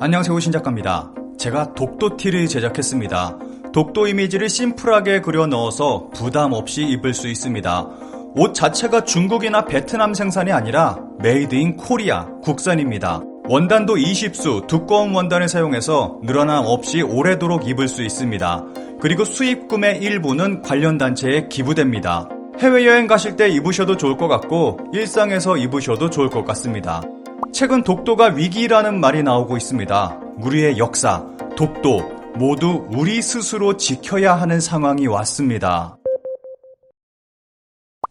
안녕하세요 신작가입니다. 제가 독도티를 제작했습니다. 독도 이미지를 심플하게 그려 넣어서 부담 없이 입을 수 있습니다. 옷 자체가 중국이나 베트남 생산이 아니라 메이드 인 코리아 국산입니다. 원단도 20수 두꺼운 원단을 사용해서 늘어남 없이 오래도록 입을 수 있습니다. 그리고 수입 구매 일부는 관련 단체에 기부됩니다. 해외여행 가실 때 입으셔도 좋을 것 같고 일상에서 입으셔도 좋을 것 같습니다. 최근 독도가 위기라는 말이 나오고 있습니다. 우리의 역사, 독도 모두 우리 스스로 지켜야 하는 상황이 왔습니다.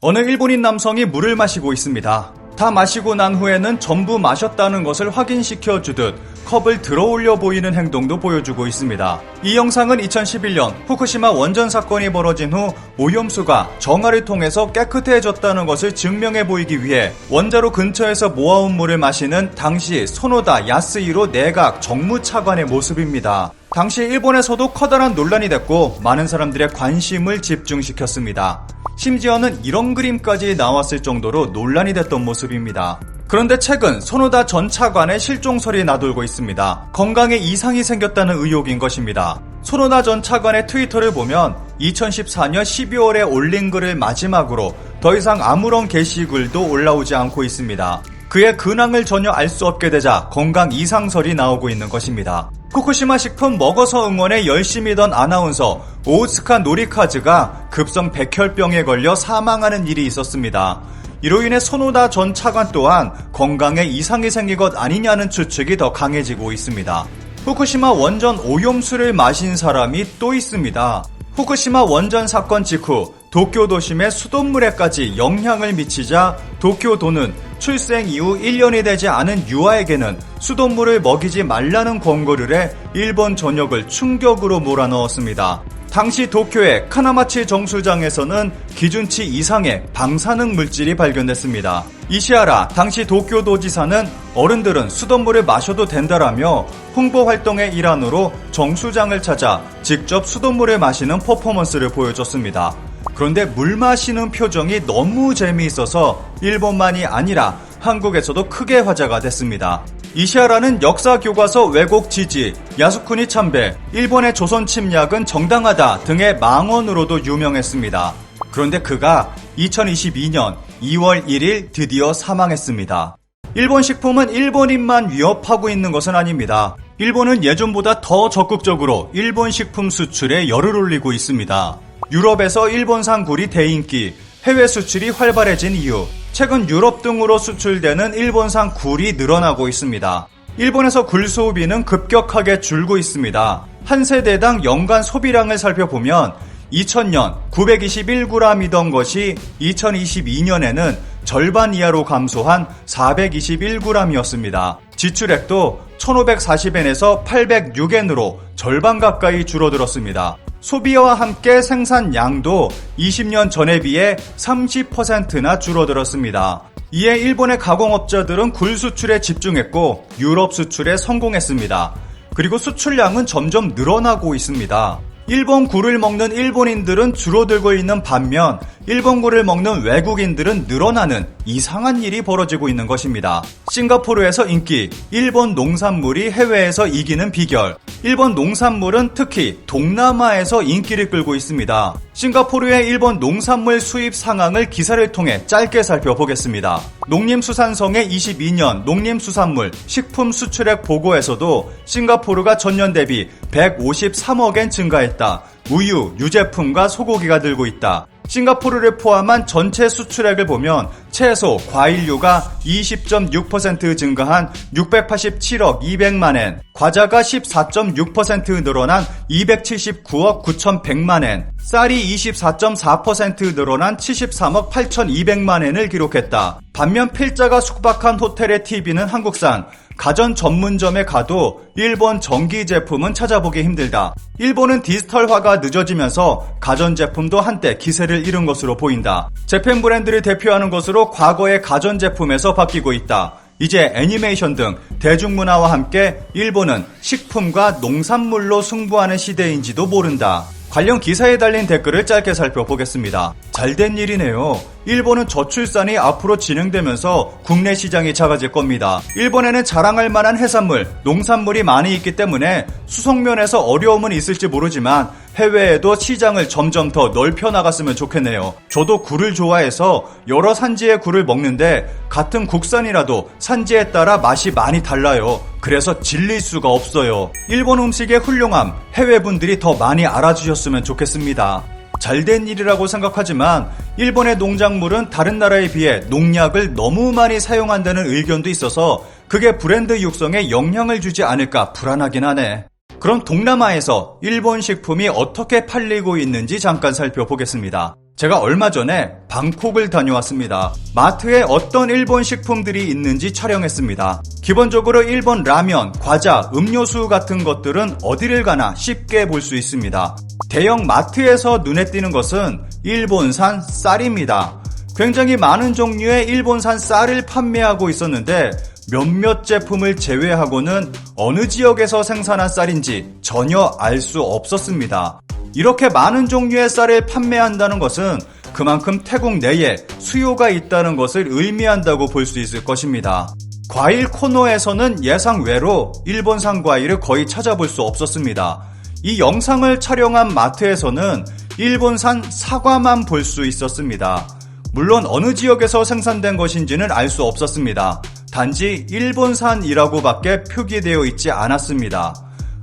어느 일본인 남성이 물을 마시고 있습니다. 다 마시고 난 후에는 전부 마셨다는 것을 확인시켜 주듯 컵을 들어 올려 보이는 행동도 보여주고 있습니다. 이 영상은 2011년 후쿠시마 원전 사건이 벌어진 후 오염수가 정화를 통해서 깨끗해졌다는 것을 증명해 보이기 위해 원자로 근처에서 모아온 물을 마시는 당시 소노다 야스이로 내각 정무차관의 모습입니다. 당시 일본에서도 커다란 논란이 됐고 많은 사람들의 관심을 집중시켰습니다. 심지어는 이런 그림까지 나왔을 정도로 논란이 됐던 모습입니다. 그런데 최근 손호다 전 차관의 실종설이 나돌고 있습니다. 건강에 이상이 생겼다는 의혹인 것입니다. 손호다 전 차관의 트위터를 보면 2014년 12월에 올린 글을 마지막으로 더 이상 아무런 게시글도 올라오지 않고 있습니다. 그의 근황을 전혀 알 수 없게 되자 건강 이상설이 나오고 있는 것입니다. 후쿠시마 식품 먹어서 응원에 열심히던 아나운서 오우츠카 노리카즈가 급성 백혈병에 걸려 사망하는 일이 있었습니다. 이로 인해 손호다 전 차관 또한 건강에 이상이 생긴 것 아니냐는 추측이 더 강해지고 있습니다. 후쿠시마 원전 오염수를 마신 사람이 또 있습니다. 후쿠시마 원전 사건 직후 도쿄 도심의 수돗물에까지 영향을 미치자 도쿄도는 출생 이후 1년이 되지 않은 유아에게는 수돗물을 먹이지 말라는 권고를 해 일본 전역을 충격으로 몰아넣었습니다. 당시 도쿄의 카나마치 정수장에서는 기준치 이상의 방사능 물질이 발견됐습니다. 이시아라 당시 도쿄도지사는 어른들은 수돗물을 마셔도 된다라며 홍보 활동의 일환으로 정수장을 찾아 직접 수돗물을 마시는 퍼포먼스를 보여줬습니다. 그런데 물 마시는 표정이 너무 재미있어서 일본만이 아니라 한국에서도 크게 화제가 됐습니다. 이시아라는 역사 교과서 왜곡 지지, 야수쿠니 참배, 일본의 조선 침략은 정당하다 등의 망언으로도 유명했습니다. 그런데 그가 2022년 2월 1일 드디어 사망했습니다. 일본 식품은 일본인만 위협하고 있는 것은 아닙니다. 일본은 예전보다 더 적극적으로 일본 식품 수출에 열을 올리고 있습니다. 유럽에서 일본산 굴이 대인기, 해외 수출이 활발해진 이유, 최근 유럽 등으로 수출되는 일본산 굴이 늘어나고 있습니다. 일본에서 굴 소비는 급격하게 줄고 있습니다. 한 세대당 연간 소비량을 살펴보면 2000년 921g이던 것이 2022년에는 절반 이하로 감소한 421g이었습니다. 지출액도 1540엔에서 806엔으로 절반 가까이 줄어들었습니다. 소비와 함께 생산량도 20년 전에 비해 30%나 줄어들었습니다. 이에 일본의 가공업자들은 굴 수출에 집중했고 유럽 수출에 성공했습니다. 그리고 수출량은 점점 늘어나고 있습니다. 일본 굴을 먹는 일본인들은 줄어들고 있는 반면 일본 굴을 먹는 외국인들은 늘어나는 이상한 일이 벌어지고 있는 것입니다. 싱가포르에서 인기, 일본 농산물이 해외에서 이기는 비결. 일본 농산물은 특히 동남아에서 인기를 끌고 있습니다. 싱가포르의 일본 농산물 수입 상황을 기사를 통해 짧게 살펴보겠습니다. 농림수산성의 22년 농림수산물 식품 수출액 보고에서도 싱가포르가 전년 대비 153억엔 증가했다. 우유, 유제품과 소고기가 들고 있다. 싱가포르를 포함한 전체 수출액을 보면 채소, 과일류가 20.6% 증가한 687억 200만엔, 과자가 14.6% 늘어난 279억 9,100만엔, 쌀이 24.4% 늘어난 73억 8,200만엔을 기록했다. 반면 필자가 숙박한 호텔의 TV는 한국산, 가전 전문점에 가도 일본 전기 제품은 찾아보기 힘들다. 일본은 디지털화가 늦어지면서 가전 제품도 한때 기세를 잃은 것으로 보인다. 재팬 브랜드를 대표하는 것으로 과거의 가전 제품에서 바뀌고 있다. 이제 애니메이션 등 대중문화와 함께 일본은 식품과 농산물로 승부하는 시대인지도 모른다. 관련 기사에 달린 댓글을 짧게 살펴보겠습니다. 잘된 일이네요. 일본은 저출산이 앞으로 진행되면서 국내 시장이 작아질 겁니다. 일본에는 자랑할 만한 해산물, 농산물이 많이 있기 때문에 수송면에서 어려움은 있을지 모르지만 해외에도 시장을 점점 더 넓혀 나갔으면 좋겠네요. 저도 굴을 좋아해서 여러 산지의 굴을 먹는데 같은 국산이라도 산지에 따라 맛이 많이 달라요. 그래서 질릴 수가 없어요. 일본 음식의 훌륭함, 해외 분들이 더 많이 알아주셨으면 좋겠습니다. 잘된 일이라고 생각하지만 일본의 농작물은 다른 나라에 비해 농약을 너무 많이 사용한다는 의견도 있어서 그게 브랜드 육성에 영향을 주지 않을까 불안하긴 하네. 그럼 동남아에서 일본 식품이 어떻게 팔리고 있는지 잠깐 살펴보겠습니다. 제가 얼마 전에 방콕을 다녀왔습니다. 마트에 어떤 일본 식품들이 있는지 촬영했습니다. 기본적으로 일본 라면, 과자, 음료수 같은 것들은 어디를 가나 쉽게 볼 수 있습니다. 대형 마트에서 눈에 띄는 것은 일본산 쌀입니다. 굉장히 많은 종류의 일본산 쌀을 판매하고 있었는데 몇몇 제품을 제외하고는 어느 지역에서 생산한 쌀인지 전혀 알 수 없었습니다. 이렇게 많은 종류의 쌀을 판매한다는 것은 그만큼 태국 내에 수요가 있다는 것을 의미한다고 볼 수 있을 것입니다. 과일 코너에서는 예상 외로 일본산 과일을 거의 찾아볼 수 없었습니다. 이 영상을 촬영한 마트에서는 일본산 사과만 볼 수 있었습니다. 물론 어느 지역에서 생산된 것인지는 알 수 없었습니다. 단지 일본산이라고밖에 표기되어 있지 않았습니다.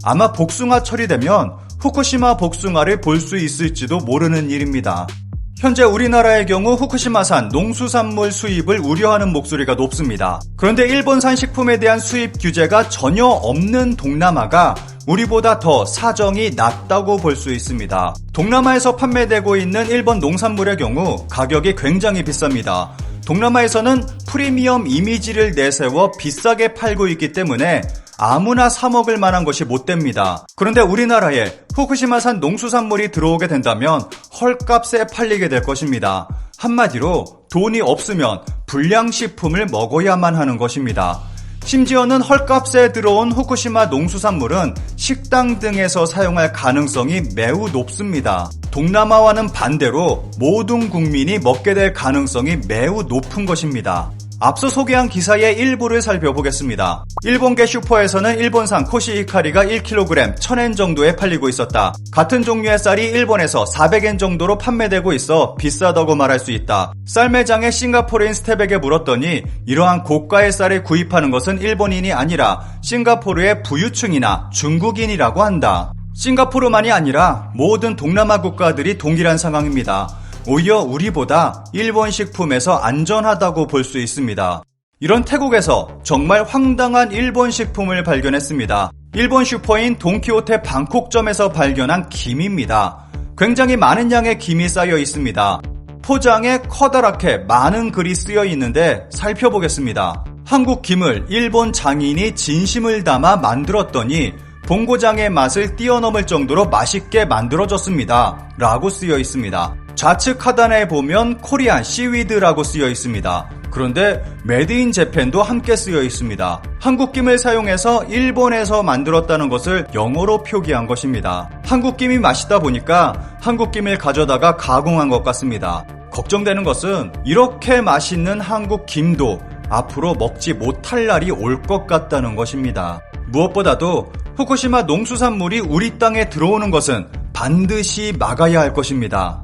아마 복숭아 처리되면 후쿠시마 복숭아를 볼 수 있을지도 모르는 일입니다. 현재 우리나라의 경우 후쿠시마산 농수산물 수입을 우려하는 목소리가 높습니다. 그런데 일본산 식품에 대한 수입 규제가 전혀 없는 동남아가 우리보다 더 사정이 낮다고 볼 수 있습니다. 동남아에서 판매되고 있는 일본 농산물의 경우 가격이 굉장히 비쌉니다. 동남아에서는 프리미엄 이미지를 내세워 비싸게 팔고 있기 때문에 아무나 사먹을 만한 것이 못 됩니다. 그런데 우리나라에 후쿠시마산 농수산물이 들어오게 된다면 헐값에 팔리게 될 것입니다. 한마디로 돈이 없으면 불량식품을 먹어야만 하는 것입니다. 심지어는 헐값에 들어온 후쿠시마 농수산물은 식당 등에서 사용할 가능성이 매우 높습니다. 동남아와는 반대로 모든 국민이 먹게 될 가능성이 매우 높은 것입니다. 앞서 소개한 기사의 일부를 살펴보겠습니다. 일본계 슈퍼에서는 일본산 코시히카리가 1kg 1000엔 정도에 팔리고 있었다. 같은 종류의 쌀이 일본에서 400엔 정도로 판매되고 있어 비싸다고 말할 수 있다. 쌀 매장의 싱가포르인 스텝에게 물었더니 이러한 고가의 쌀을 구입하는 것은 일본인이 아니라 싱가포르의 부유층이나 중국인이라고 한다. 싱가포르만이 아니라 모든 동남아 국가들이 동일한 상황입니다. 오히려 우리보다 일본 식품에서 안전하다고 볼 수 있습니다. 이런 태국에서 정말 황당한 일본 식품을 발견했습니다. 일본 슈퍼인 돈키호테 방콕점에서 발견한 김입니다. 굉장히 많은 양의 김이 쌓여 있습니다. 포장에 커다랗게 많은 글이 쓰여 있는데 살펴보겠습니다. 한국 김을 일본 장인이 진심을 담아 만들었더니 본고장의 맛을 뛰어넘을 정도로 맛있게 만들어졌습니다. 라고 쓰여 있습니다. 좌측 하단에 보면 코리안 시위드라고 쓰여 있습니다. 그런데 메드인 재팬도 함께 쓰여 있습니다. 한국김을 사용해서 일본에서 만들었다는 것을 영어로 표기한 것입니다. 한국김이 맛있다 보니까 한국김을 가져다가 가공한 것 같습니다. 걱정되는 것은 이렇게 맛있는 한국김도 앞으로 먹지 못할 날이 올 것 같다는 것입니다. 무엇보다도 후쿠시마 농수산물이 우리 땅에 들어오는 것은 반드시 막아야 할 것입니다.